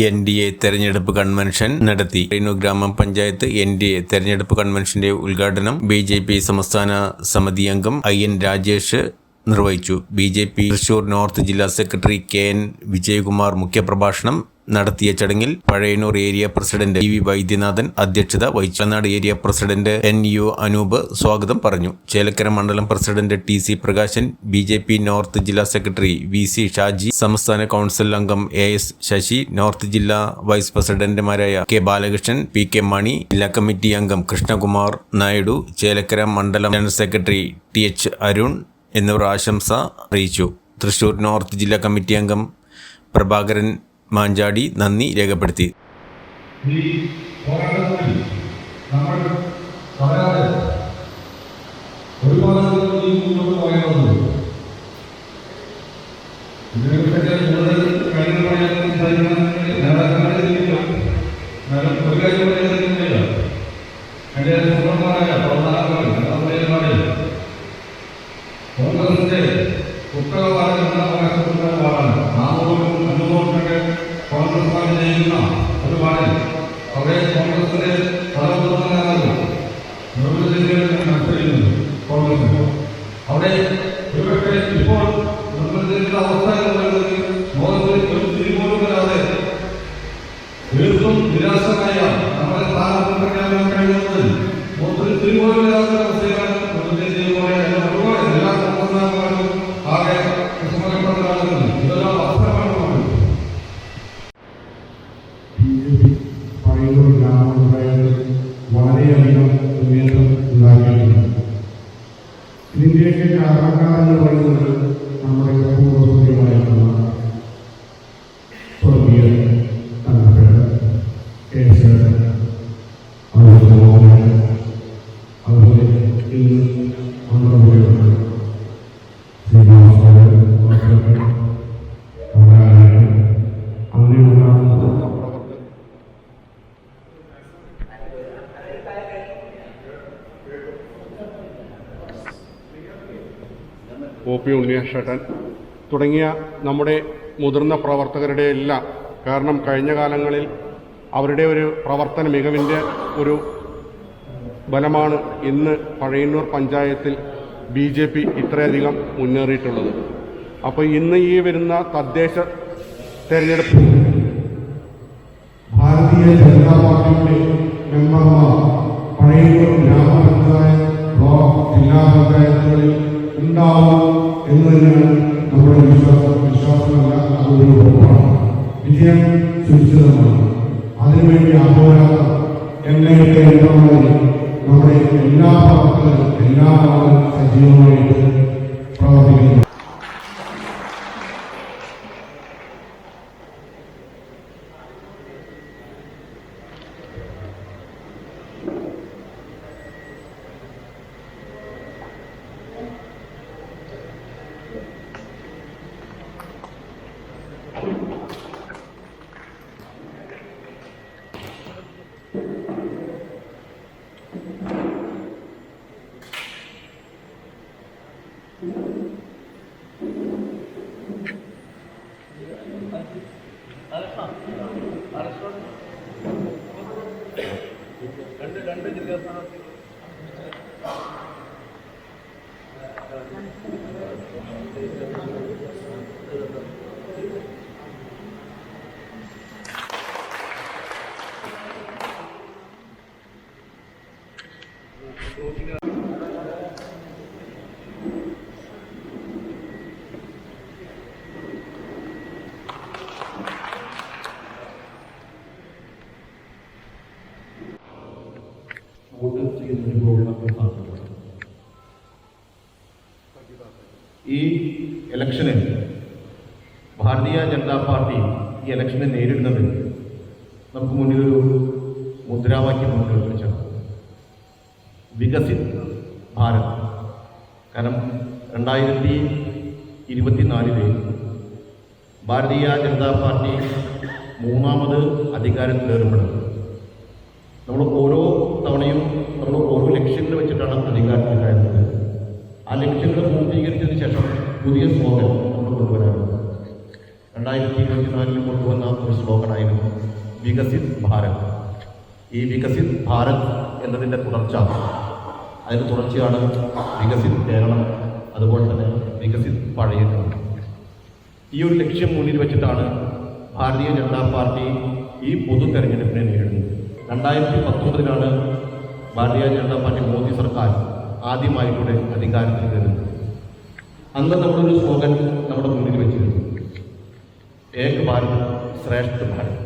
N D A തെരഞ്ഞെടുപ്പ് convention നടത്തി. റെയ്നു ഗ്രാമപഞ്ചായത്ത് എൻ ഡി എ തെരഞ്ഞെടുപ്പ് കൺവെൻഷന്റെ ഉദ്ഘാടനം ബി ജെ പി സംസ്ഥാന സമിതി അംഗം ഐ എൻ രാജേഷ് നിർവഹിച്ചു. B J P Thrissur north ജില്ലാ സെക്രട്ടറി കെ എൻ വിജയകുമാർ മുഖ്യപ്രഭാഷണം നടത്തിയ ചടങ്ങിൽ Pazhayannur area president E V Vaidyanathan അധ്യക്ഷത വഹിച്ചു. Wayanad area president N U Anoop സ്വാഗതം പറഞ്ഞു. ചേലക്കര മണ്ഡലം president T C Prakashan B J P north ജില്ലാ സെക്രട്ടറി വി സി ഷാജി സംസ്ഥാന കൗൺസിൽ അംഗം എ എസ് ശശി നോർത്ത് ജില്ലാ വൈസ് പ്രസിഡന്റുമാരായ K Balakrishnan P K Mani ജില്ലാ കമ്മിറ്റി അംഗം കൃഷ്ണകുമാർ നായിഡു ചേലക്കര മണ്ഡലം general secretary T H Arun എന്നിവർ ആശംസ അറിയിച്ചു. തൃശൂർ നോർത്ത് ജില്ലാ കമ്മിറ്റി അംഗം പ്രഭാകരൻ മാഞ്ചാടി നന്ദി രേഖപ്പെടുത്തി. ഈ നമ്മൾ ഒരുപാട് നിർമ്മിതിന്റെ അവസ്ഥ എന്ന് പറയുന്നത് ലോകത്തിൽ ഒരു തിരിപോലും വരാതെ തീർത്തും നിരാശമായ നമ്മുടെ സ്ഥാനത്ത് പ്രഖ്യാപനം കഴിയുന്നത് ഒരു തിരിപോലും വരാത്ത അവസ്ഥയിലാണ് നിർമ്മിതി പോലെ ഒരുപാട് എല്ലാ കോൺഗ്രസ്സുകാരും ആകെ വിസ്മയപ്പെടുന്നതാണ് ഇതെല്ലാം അവസരമാണ് നമുക്ക് പറയുന്ന ഗ്രാമപഞ്ചായത്ത് വളരെയധികം മുന്നേറ്റം ഉണ്ടാക്കിയിട്ടുണ്ട് ഇതിൻ്റെയൊക്കെ കാരണക്കാരെന്ന് പറയുന്നത് ഒ പി ഉണ്ണിയേഷേട്ടൻ തുടങ്ങിയ നമ്മുടെ മുതിർന്ന പ്രവർത്തകരുടെ എല്ലാം കാരണം കഴിഞ്ഞ കാലങ്ങളിൽ അവരുടെ ഒരു പ്രവർത്തന മികവിന്റെ ഒരു ബലമാണ് ഇന്ന് പഴയന്നൂർ പഞ്ചായത്തിൽ ബി ജെ പി ഇത്രയധികം മുന്നേറിയിട്ടുള്ളത്. അപ്പോൾ ഇന്ന് ഈ വരുന്ന തദ്ദേശ തെരഞ്ഞെടുപ്പ് ഭാരതീയ ജനതാ പാർട്ടിയുടെ മെമ്പർമാർ പഴയന്നൂർ ഗ്രാമപഞ്ചായത്ത് ബ്ലോക്ക് ജില്ലാ പഞ്ചായത്തുകളിൽ ഉണ്ടാവും എന്ന് നമ്മുടെ വിശ്വാസം വിശ്വാസമല്ല അതൊരു ഉറപ്പാണ്. വിജയം സുരക്ഷിതമാണ് അതിനുവേണ്ടി അഹോരാത്രം എണ്ണയിട്ട് യന്ത്രങ്ങളിൽ നമ്മുടെ എല്ലാ പ്രവർത്തകരും എല്ലാ ആളുകളും സജീവമായിട്ട് പ്രവർത്തിക്കുന്നു. രണ്ട് രണ്ട് ജില്ലാ സ്ഥാനാർത്ഥികൾ ഈ ഇലക്ഷന് ഭാരതീയ ജനതാ പാർട്ടി ഈ ഇലക്ഷനെ നേരിടുന്നത് നമുക്ക് മുന്നിലൊരു മുദ്രാവാക്യം മുന്നോട്ട് വെച്ചാണ് വികസിത് ഭാരത്. കാരണം രണ്ടായിരത്തി ഇരുപത്തിനാലിൽ ഭാരതീയ ജനതാ പാർട്ടി മൂന്നാമത് അധികാരത്തിലേർപ്പെടുന്നത് നമ്മൾ ഓരോ തവണയും നമ്മൾ ഓരോ ലക്ഷ്യങ്ങൾ വെച്ചിട്ടാണ് അധികാരത്തിലായിരുന്നത് ആ ലക്ഷ്യങ്ങൾ പൂർത്തീകരിച്ചതിന് ശേഷം പുതിയ സ്ലോഗൻ നമ്മൾ കൊണ്ടുവരാറുണ്ട്. രണ്ടായിരത്തി ഇരുപത്തിനാലിൽ കൊണ്ടുവന്ന ഒരു സ്ലോഗനായിരുന്നു വികസിത് ഭാരത്. ഈ വികസിത് ഭാരത് എന്നതിന്റെ തുടർച്ച. അതിന്റെ തുടർച്ചയാണ് വികസിത് കേരളം അതുപോലെ തന്നെ വികസിത് പഴയ ഈ ഒരു ലക്ഷ്യം മുന്നിൽ വെച്ചിട്ടാണ് ഭാരതീയ ജനതാ പാർട്ടി ഈ പൊതു തെരഞ്ഞെടുപ്പിനെ നേരിടുന്നത്. രണ്ടായിരത്തി പത്തൊമ്പതിലാണ് ഭാരതീയ ജനതാ പാർട്ടി മോദി സർക്കാർ ആദ്യമായിട്ടൂടെ അധികാരത്തിൽ വരുന്നത്. അന്ന് നമ്മളൊരു സ്ലോഗൻ നമ്മുടെ മുന്നിൽ വെച്ചിരുന്നു. ഏക ഭാരത് ശ്രേഷ്ഠ ഭാരത്.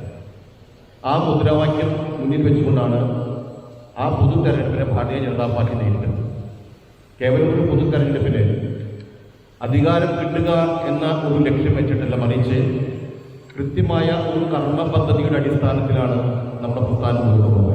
ആ മുദ്രാവാക്യം മുന്നിൽ വെച്ചുകൊണ്ടാണ് ആ പൊതു തെരഞ്ഞെടുപ്പിനെ ഭാരതീയ ജനതാ പാർട്ടി നേരിടുന്നത് കേവലം ഒരു പൊതു തെരഞ്ഞെടുപ്പിന് അധികാരം കിട്ടുക എന്ന ഒരു ലക്ഷ്യം വെച്ചിട്ടല്ല മറിച്ച് കൃത്യമായ ഒരു കർമ്മ പദ്ധതിയുടെ അടിസ്ഥാനത്തിലാണ് നമ്മുടെ പ്രസ്ഥാനം മുന്നോട്ട് പോകുന്നത്.